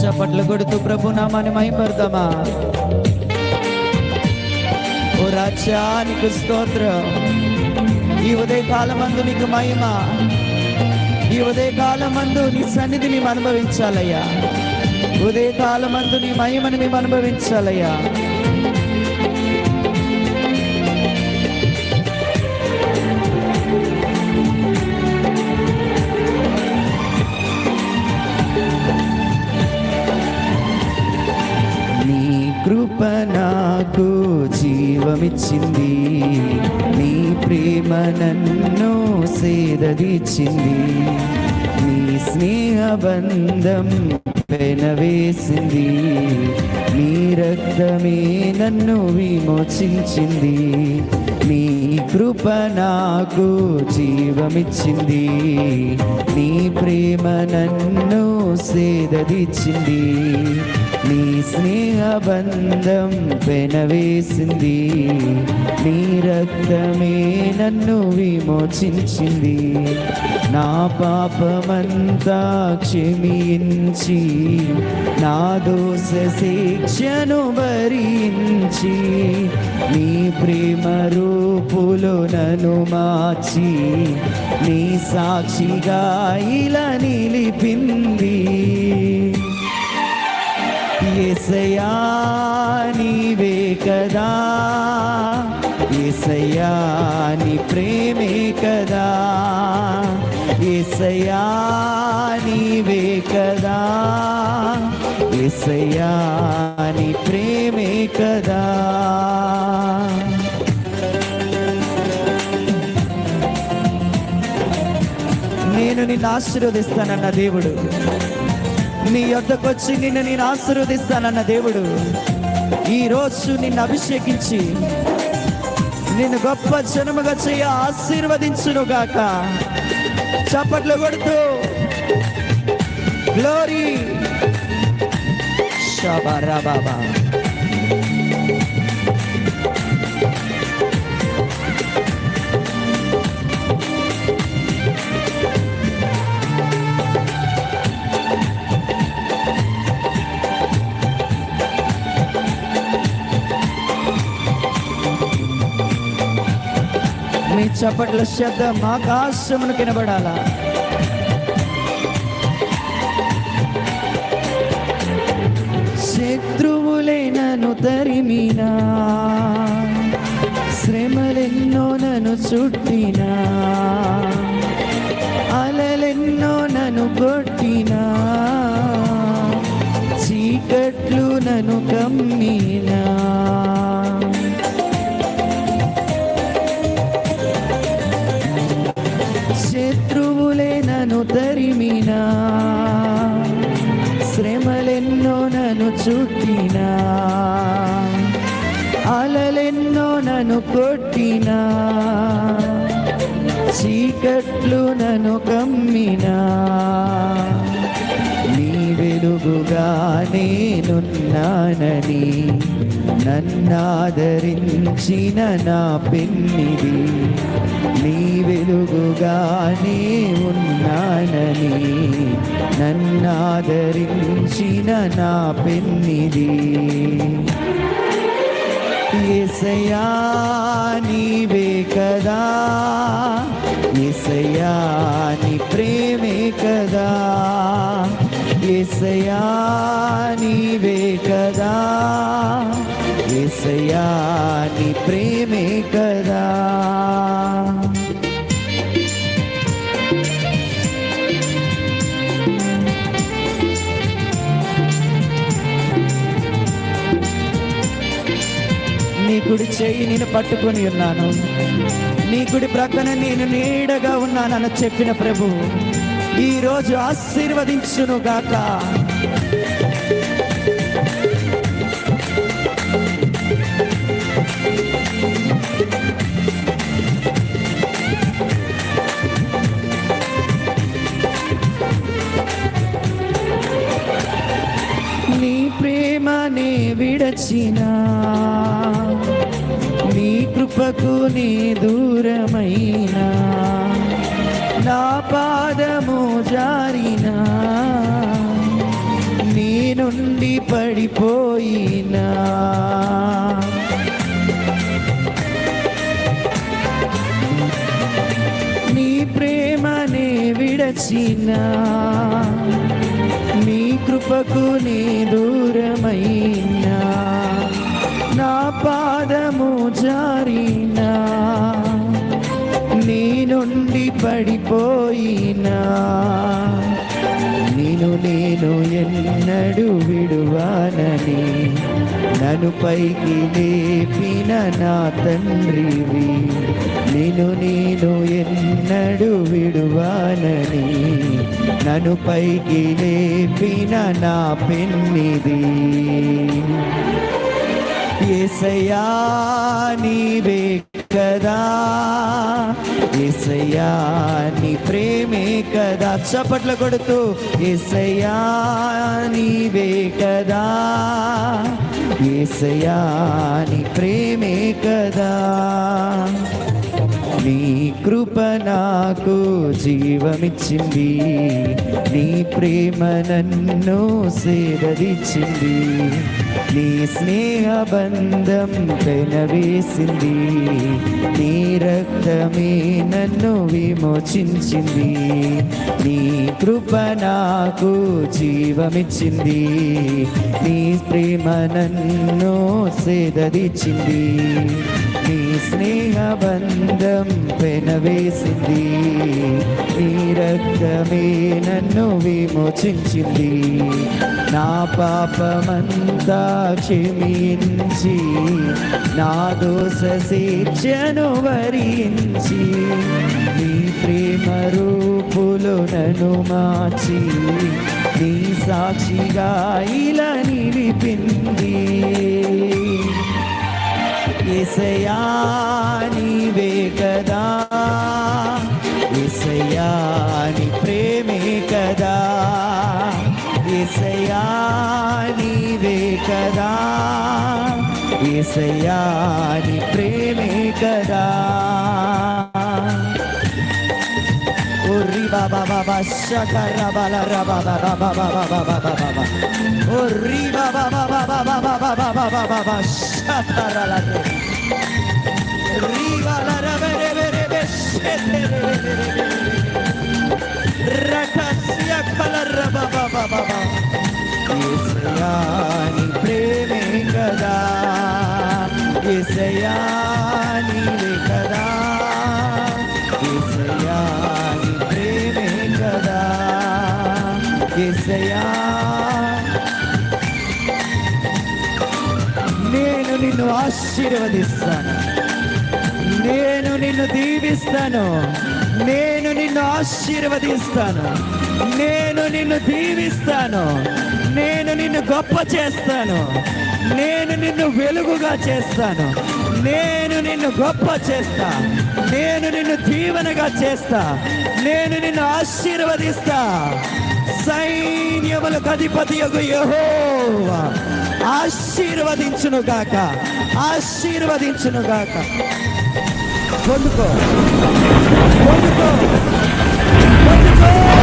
చప్పట్లు కొడుతూ ప్రభు నామాన్ని మైపడతామా ఓ రాజ్యానికి స్తోత్రం. ఈ ఉదయ కాలమందు నీకు మహిమ. ఈ ఉదయ కాలమందు నీ సన్నిధి మేము అనుభవించాలయ్యా. ఉదయ కాలమందు నీ మహిమని మేము అనుభవించాలయ్యా. జీవమిచ్చింది నీ ప్రేమ నన్ను సేదదీచింది నీ స్నేహబంధం పెనవేసింది. నీ రక్తమే నన్ను విమోచించింది. నీ కృప నాకు జీవమిచ్చింది. నీ ప్రేమ నన్ను సేదదిచ్చింది. నీ స్నేహబంధం పెనవేసింది. నీ రక్తమే నన్ను విమోచించింది. నా పాపమంతా క్షమించి నా దోష శిక్షను భరించి నీ ప్రేమ రూపులో నన్ను మార్చి నీ సాక్షిగా ఇలా నిలిపింది. ఏసయ్యా నీవే కదా. ఏసయ్యా నీ ప్రేమే కదా. ఏసయ్యా నీవే కదా. ఏసయ్యా నీ ప్రేమే కదా. నిన్ను ఆశీర్వదిస్తానన్న దేవుడు. నీ యొద్దకు వచ్చి నిన్ను నేను ఆశీర్వదిస్తానన్న దేవుడు. ఈ రోజు నిన్ను అభిషేకించి నిన్ను గొప్ప జనముగా చేయ ఆశీర్వదించును గాక చప్పట్లు కొడుతూ గ్లోరీ షాబారా బాబా. చప్పట్ల శబ్దం ఆకాశమును కనబడాలా? శత్రువులే నన్ను తరిమినా? శ్రమలెన్నో నన్ను చుట్టినా? అలలెన్నో నన్ను కొట్టినా? చీకట్లు నన్ను కమ్మినా? తరిమినా శ్రమలెన్నో నన్ను చుట్టినా అలలెన్నో నన్ను కొట్టినా చీకట్లు నన్ను కమ్మినా. నీ వెలుగుగా నేనున్నానని నన్నాదరించిన నా పెన్నిది నీ వెలుగుగానే ఉన్నానని నన్నాదరించిన నా పెన్నిది. ఎసయా నీవే కదా. ఎసయా నీ ప్రేమే కదా. ఎసయా నీవే కదా. ఎసయా నీ ప్రేమే కదా. నీ కుడి చెయ్యి నేను పట్టుకొని ఉన్నాను. నీ కుడి ప్రక్కన నేను నీడగా ఉన్నానని చెప్పిన ప్రభు ఈ రోజు ఆశీర్వదించును గాక. నీ కృపకు నీ దూరమైనా జారినా నీ నుండి పడిపోయినా. నీ ప్రేమనే విడచినా నీ కృపకు నీ దూరమైనా. పాదము జారినా నీ నుండి పడిపోయినా నేను నేను ఎన్నడు విడువానని నన్ను పైకి లేపిన నా తండ్రివి నేను నేను ఎన్నడు విడువానని నన్ను పైకి లేపిన నా పెన్నిది. ఏసయ్యా నీవే కదా. ఏసయ్యా నీ ప్రేమే కదా. చప్పట్లు కొడుతూ ఏసయ్యా నీవే కదా. ఏసయ్యా నీ ప్రేమే కదా. నీ కృప నాకు జీవమిచ్చింది. నీ ప్రేమ నన్ను సేదరిచ్చింది నీ స్నేహ బంధం పెనవేసింది. నీ రక్తమే నన్ను విమోచించింది. నీ కృప నాకు జీవమిచ్చింది. నీ ప్రేమ నన్ను సేదరిచ్చింది నీ స్నేహ బంధం నీ రక్తమే నన్ను విమోచించింది. నా పాపమంతా క్షమించి నా దోష శిక్షను వరించి నీ ప్రేమ రూపులు నన్ను మార్చి నీ సాక్షిగా ఇలా నిలిపింది. ఏసయ్యా నీవే కదా ఏసయ్యా నీ ప్రేమే కదా ఏసయ్యా నీవే కదా ఏసయ్యా నీ ప్రేమే కదా ఓరి బాబా బాబా శకర బల రబ బాబా బాబా బాబా బాబా బాబా ఓరి బాబా బాబా బాబా బాబా బాబా బాబా శకర లగ రి బల రబ రెబ రెబ శెతే రకస్య ఆశీర్వదిస్తాను. నేను నిన్ను దీవిస్తాను. నేను నిన్ను ఆశీర్వదిస్తాను. నేను నిన్ను దీవిస్తాను. నేను నిన్ను గొప్ప చేస్తాను. నేను నిన్ను వెలుగుగా చేస్తాను. నేను నిన్ను గొప్ప చేస్తా. నేను నిన్ను దీవెనగా చేస్తా. నేను నిన్ను ఆశీర్వదిస్తా. సైన్యములకు అధిపతి యొక్క యెహోవా. ఆశీర్వదించును గాక ఆశీర్వదించును గాక పొందుకో. పొందుకో. పొందుకో.